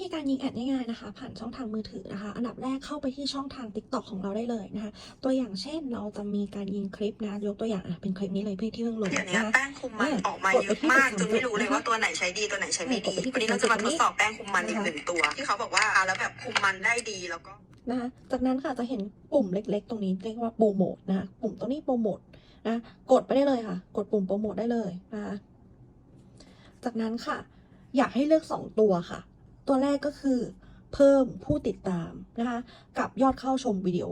ธีการยิงแอดง่ายๆนะคะ ผ่านช่องทางมือถือนะคะ อันดับแรกเข้าไปที่ช่องทาง TikTok ของเราได้เลยนะคะ ตัวอย่างเช่นเราจะมีการยิงคลิปนะ ยกตัวอย่างอะเป็นคลิปนี้เลยเพื่อที่เพิ่งลงเดี๋ยวนี้นะคะแป้งคุมมันออกมาเยอะมากจนไม่รู้เลยว่าตัวไหนใช้ดีตัวไหนใช้ไม่ดีวันนี้เราจะมาทดสอบแป้งคุมมันอีกหนึ่งตัว ที่เขาบอกว่าทาแล้วแบบคุมมันได้ดีแล้วก็นะคะจากนั้นค่ะจะเห็นปุ่มเล็ก ๆ ตรงนี้เรียกว่าโปรโมทนะคะปุ่มตรงนี้โปรโมทนะกดไปได้เลยค่ะ กดปุ่มโปรโมทได้เลยนะคะจากนั้นค่ะ อยากให้เลือกสองตัวค่ะ ตัวแรกก็คือเพิ่มผู้ติดตามนะคะกับยอดเข้าชมวิดีโอ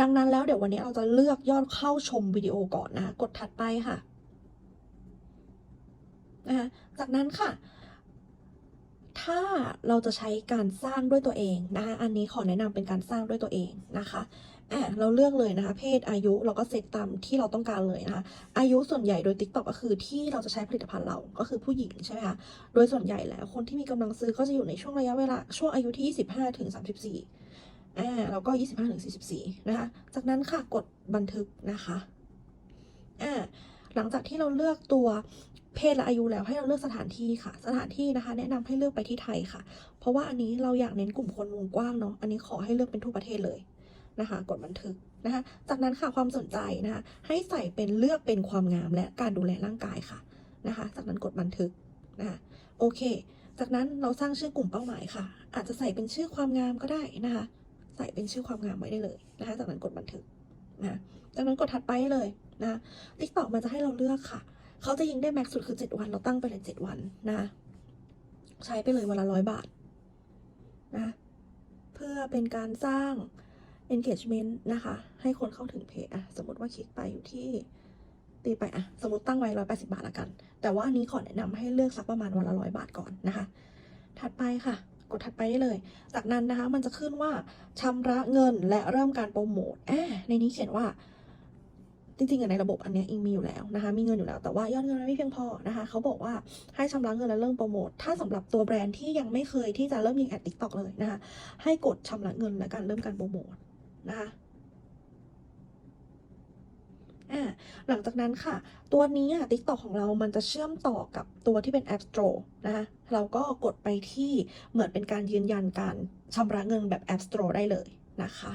ดังนั้นแล้วเดี๋ยววันนี้เราจะเลือกยอดเข้าชมวิดีโอก่อนนะะกดถัดไปค่ะนะคะจากนั้นค่ะ ถ้าเราจะใช้การสร้างด้วยตัวเองนะคะ อันนี้ขอแนะนำเป็นการสร้างด้วยตัวเองนะคะอะเราเลือกเลยนะคะ เพศอายุเราก็เซตตามที่เราต้องการเลยนะคะ อายุส่วนใหญ่โดย TikTok ก็คือที่เราจะใช้ผลิตภัณฑ์เราก็คือผู้หญิงใช่ไหมคะ โดยส่วนใหญ่แล้วคนที่มีกำลังซื้อก็จะอยู่ในช่วงระยะเวลา ช่วงอายุที่ 25ถึง34อ่าแล้วก็ 25ถึง44 นะคะ จากนั้นค่ะกดบันทึกนะคะอ่า หลังจากที่เราเลือกตัวเพศและอายุแล้วให้เราเลือกสถานที่ค่ะ สถานที่นะคะ แนะนำให้เลือกไปที่ไทยค่ะ เพราะว่าอันนี้เราอยากเน้นกลุ่มคนวงกว้างเนาะอันนี้ขอให้เลือกเป็นทั่วประเทศเลยนะคะกดบันทึกนะคะ จากนั้นค่ะความสนใจนะคะให้ใส่เป็นเลือกเป็นความงามและการดูแลร่างกายค่ะนะคะ จากนั้นกดบันทึกนะคะโอเค จากนั้นเราสร้างชื่อกลุ่มเป้าหมายค่ะ อาจจะใส่เป็นชื่อความงามก็ได้นะคะ ใส่เป็นชื่อความงามไว้ได้เลยนะคะ จากนั้นกดบันทึกนะจากนั้นกดถัดไปเลย นะติ๊กตอกมันจะให้เราเลือกค่ะ เขาจะยิงได้แม็กสุดคือ 7 วัน เราตั้งไปเลย7วันนะ ใช้ไปเลยวันละร้อยบาทนะ เพื่อเป็นการสร้าง engagement นะคะ ให้คนเข้าถึงเพจอะสมมติว่าคลิกไปอยู่ที่ตีไปอะสมมติตั้งไว้ร้อยแปดสิบาทละกัน แต่ว่าอันนี้ขอแนะนำให้เลือกสักประมาณวันละร้อยบาทก่อนนะคะ ถัดไปค่ะ กดถัดไปได้เลย จากนั้นนะคะมันจะขึ้นว่าชำระเงินและเริ่มการโปรโมทแอบในนี้เขียนว่า จริงๆอะในระบบอันนี้อิงมีอยู่แล้วนะคะ มีเงินอยู่แล้ว แต่ว่ายอดเงินมันไม่เพียงพอนะคะ เขาบอกว่าให้ชำระเงินและเริ่มโปรโมท ถ้าสำหรับตัวแบรนด์ที่ยังไม่เคยที่จะเริ่มยิงแอดติ๊กต็อกเลยนะคะ ให้กดชำระเงินและการเริ่มการโปรโมทนะคะหลังจากนั้นค่ะ ตัวนี้อะ TikTok ของเรามันจะเชื่อมต่อกับตัวที่เป็น App Store นะคะเราก็กดไปที่เหมือนเป็นการยืนยันการชำระเงินแบบ App Store ได้เลยนะคะ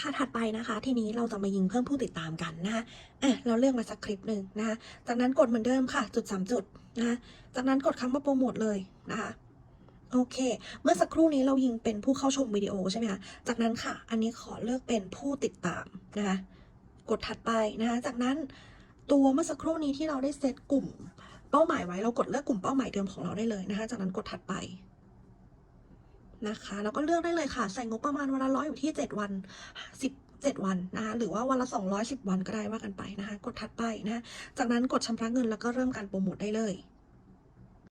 ค่ะ ถัดไปนะคะ ทีนี้เราจะมายิงเพิ่มผู้ติดตามกันนะคะอะเราเลือกมาสักคลิปหนึ่งนะคะ จากนั้นกดเหมือนเดิมค่ะ จุดสามจุดนะคะจากนั้นกดคำว่าโปรโมทเลยนะคะโอเค เมื่อสักครู่นี้เรายิงเป็นผู้เข้าชมวิดีโอใช่ไหมคะ จากนั้นค่ะ อันนี้ขอเลือกเป็นผู้ติดตามนะคะ กดถัดไปนะคะ จากนั้นตัวเมื่อสักครู่นี้ที่เราได้เซตกลุ่มเป้าหมายไว้ เรากดเลือกกลุ่มเป้าหมายเดิมของเราได้เลยนะคะ จากนั้นกดถัดไป นะคะแล้วก็เลือกได้เลยค่ะ ใส่งบประมาณวันละร้อยอยู่ที่เจ็ดวันสิบเจ็ดวันนะคะหรือว่าวันละสองร้อยสิบวันก็ได้ว่ากันไปนะคะ กดถัดไปนะะจากนั้นกดชำระเงินแล้วก็เริ่มการโปรโมทได้เลย